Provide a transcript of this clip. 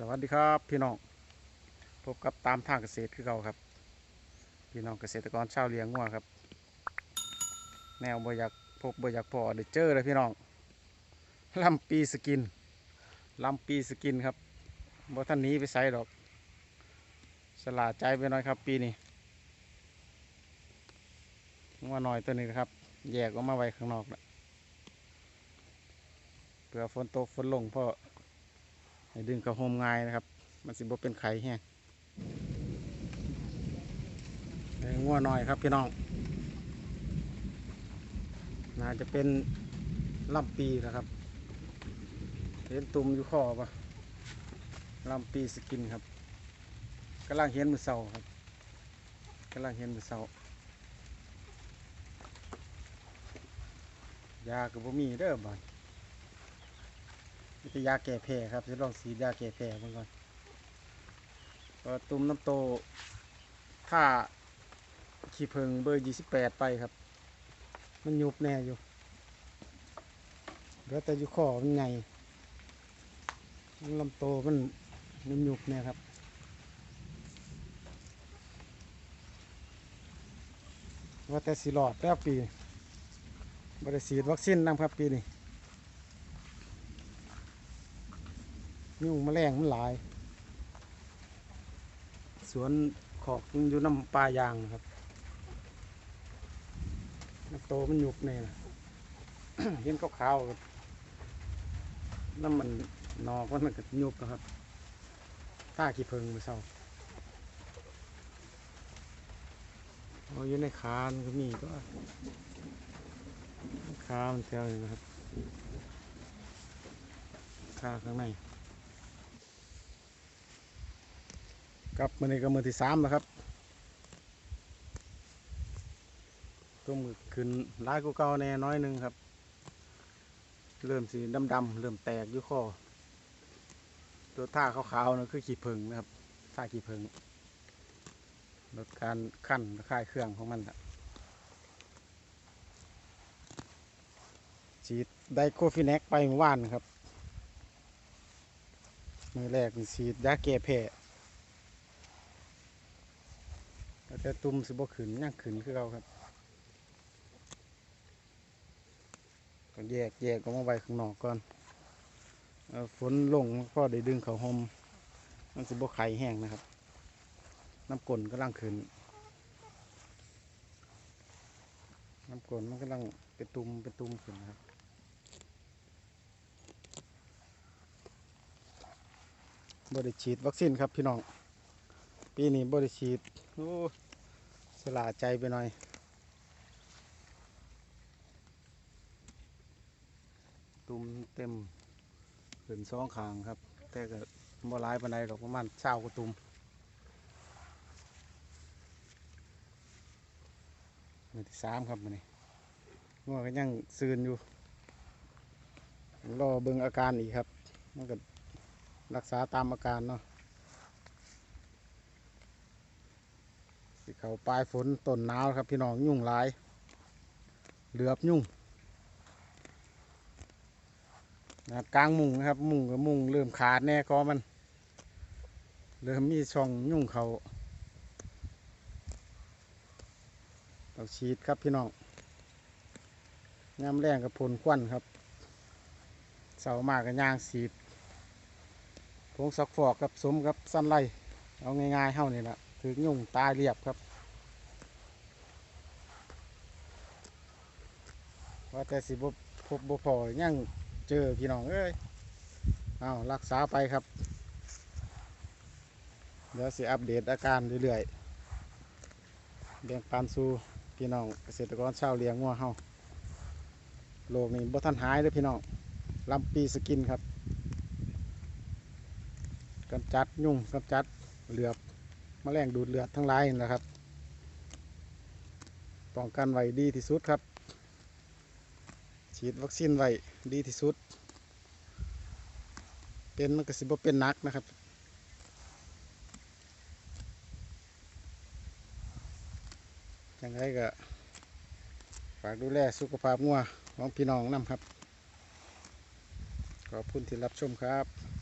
สวัสดีครับพี่น้องพบกับตามทางเกษตรคือเก่าครับ พี่น้องเกษตรกรชาวเลี้ยงงัวครับ แนวบอยากพบบอยากพอเดเจอเลยพี่น้องลำปีสกินลำปีสกินครับบ่ท่านนี้ไปใส่ดอก สลาดใจไปหน่อยครับ ปีนี้งัวหน่อยตัวนี้นะครับ แยกออกมาไว้ข้างนอกนะเผื่อฝนตกฝนลงเพราะ ให้ดึงเข้าโฮมง่ายนะครับ มันสิบ่เป็นไข่แห้งงัวหน่อยครับพี่น้อง น่าจะเป็นลำปีนะครับ เห็นตุ่มอยู่ข้อปะลำปีสกินครับกำลังเห็นมือเสาครับกำลังเห็นมือเสายากับบ่มีเด้อบ้าน มีแต่ยาแก้แพ้ครับจะลองสีดยาแก้แพ้เบิ่งก่อนก็ตุ่มน้ำโตถ้าขี้เพิงเบอร์ยี่สิบแปดไปครับ มันยุบแน่อยู่เหลือแต่อยู่ข้อมันใหญ่ลำโตมันมันยุบแน่ครับว่าแต่สีหลอดแล้วปีบริสีดวัคซีนนำครับปีนี้ ยุงแมลงมันหลาย สวนขอกอยู่น้ำปลายางครับน้ำโตมันหยุกเนี่ยเห็นขาวๆน้ำมันนอกมันก็หยุกครับท่าขี้เพิงมือเศร้าเอาอยู่ในคานก็มีก็คามันแถวนี้นะครับคาข้างใน ครับมือนี้ก็มือที่สามแล้วครับตัวมือขึ้นร้ายกูเก่าแน่น้อยหนึ่งครับ เริ่มสีดำๆเริ่มแตกอยู่ข้อตัวท่าขาวๆนั่นคือขี้ผึ้งนะครับท่าขี้ผึ้งลดการขั้นค่ายเครื่องของมันละฉีดไดโคฟินแนกไปเมื่อวานครับมือแรกนี่ฉีดยาแก้แพ้ แต่ตุ่มสิบขึ้นยังขึ้นคือเราครับก็แยกแยกออกมาไว้ข้างนอกก่อนฝนลงก็ได้ดึงเขาหอมมันสิบไข่แห้งนะครับ น้ำกลนกำลังขึ้นน้ำกลนมันกำลังเป็นตุ่มเป็นตุ่มขึ้นนะครับบริฉีดวัคซีนครับพี่น้อง ปีนี้บริฉีดโอ้สลาใจไปหน่อย ตุ่มเต็มขึ้นสองขางครับ แต่ก็บ่ร้ายปานใดหรอกประมาณเช้ากว่าตุ่มมือที่สามครับมันนี่งัวก็ยังซืนอยู่ รอเบิ่งอาการอีกครับ มันก็รักษาตามอาการเนาะ สิเขาปลายฝนต้นหนาวครับพี่น้องยุ่งหลาย เหลือบยุ่งนะกลางมุงนะครับ มุงกับมุงเริ่มขาดแน่ก็มัน เริ่มมีช่องยุ่งเขาเราฉีดครับพี่น้องยามแรงกับผลควันครับ เสามากกับยางสีดผงซักฟอกกับสมกับสั้นไล่เอาง่ายๆเท่านี่แหละ ถึงยุ่งตายเรียบครับว่าแต่สิบพบบ่พอยังเจอพี่น้องเอ้ยเอารักษาไปครับ เดี๋ยวสิอัปเดตอาการเรื่อยๆแบ่งปันสู่พี่น้องเกษตรกรชาวเลี้ยงงัวเฮาโรคนี้บ่ทันหายเลยพี่น้องลำปีสกินครับกำจัดยุ่งกำจัดเหลือบ แมลงดูดเลือดทั้งหลายนั่นะครับป้องกันไว้ดีที่สุดครับ ฉีดวัคซีนไว้ดีที่สุด เป็นมันก็สิบ่เป็นนักนะครับยังไงก็ฝากดูแลสุขภาพงัวของพี่น้องนำครับ ขอบคุณที่รับชมครับ